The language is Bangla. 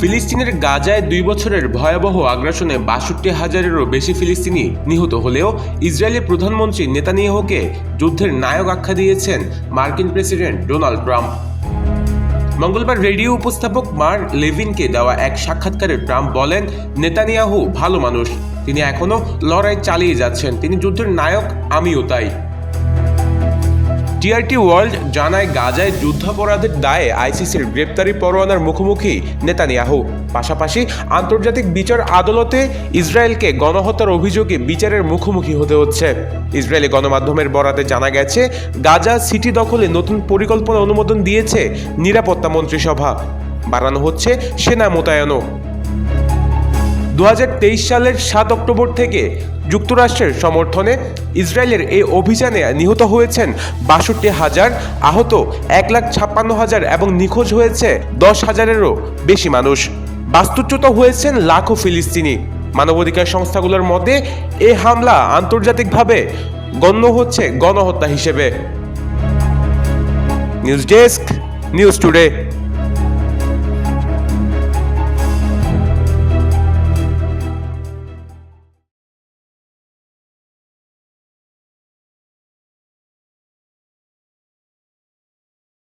ফিলিস্তিনের গাজায় দুই বছরের ভয়াবহ আগ্রাসনে বাষট্টি হাজারেরও বেশি ফিলিস্তিনি নিহত হলেও ইসরায়েলের প্রধানমন্ত্রী নেতানিয়াহুকে যুদ্ধের নায়ক আখ্যা দিয়েছেন মার্কিন প্রেসিডেন্ট ডোনাল্ড ট্রাম্প। মঙ্গলবার রেডিও উপস্থাপক মার লেভিনকে দেওয়া এক সাক্ষাৎকারে ট্রাম্প বলেন, নেতানিয়াহু ভালো মানুষ। তিনি এখনও লড়াই চালিয়ে যাচ্ছেন। তিনি যুদ্ধের নায়ক, আমিও তাই। টিআরটি ওয়ার্ল্ড জানায় গাজায় যুদ্ধাপরাধের দায়ে আইসিসির গ্রেপ্তারি পরোয়ানার মুখোমুখি নেতানিয়াহু। পাশাপাশি আন্তর্জাতিক বিচার আদালতে ইসরায়েলকে গণহত্যার অভিযোগে বিচারের মুখোমুখি হতে হচ্ছে। ইসরায়েলি গণমাধ্যমের বরাতে জানা গেছে, গাজা সিটি দখলে নতুন পরিকল্পনা অনুমোদন দিয়েছে নিরাপত্তা মন্ত্রিসভা। বাড়ানো হচ্ছে সেনা মোতায়েনও। দুহাজার তেইশ সালের সাত অক্টোবর থেকে যুক্তরাষ্ট্রের সমর্থনে ইসরায়েলের এই অভিযানে নিহত হয়েছেন বাষট্টি হাজার, আহত এক লাখ ছাপ্পান্ন হাজার এবং নিখোঁজ হয়েছে দশ হাজারেরও বেশি মানুষ। বাস্তুচ্যুত হয়েছেন লাখো ফিলিস্তিনি। মানবাধিকার সংস্থাগুলোর মতে এই হামলা আন্তর্জাতিকভাবে গণ্য হচ্ছে গণহত্যা হিসেবে। News desk, news today.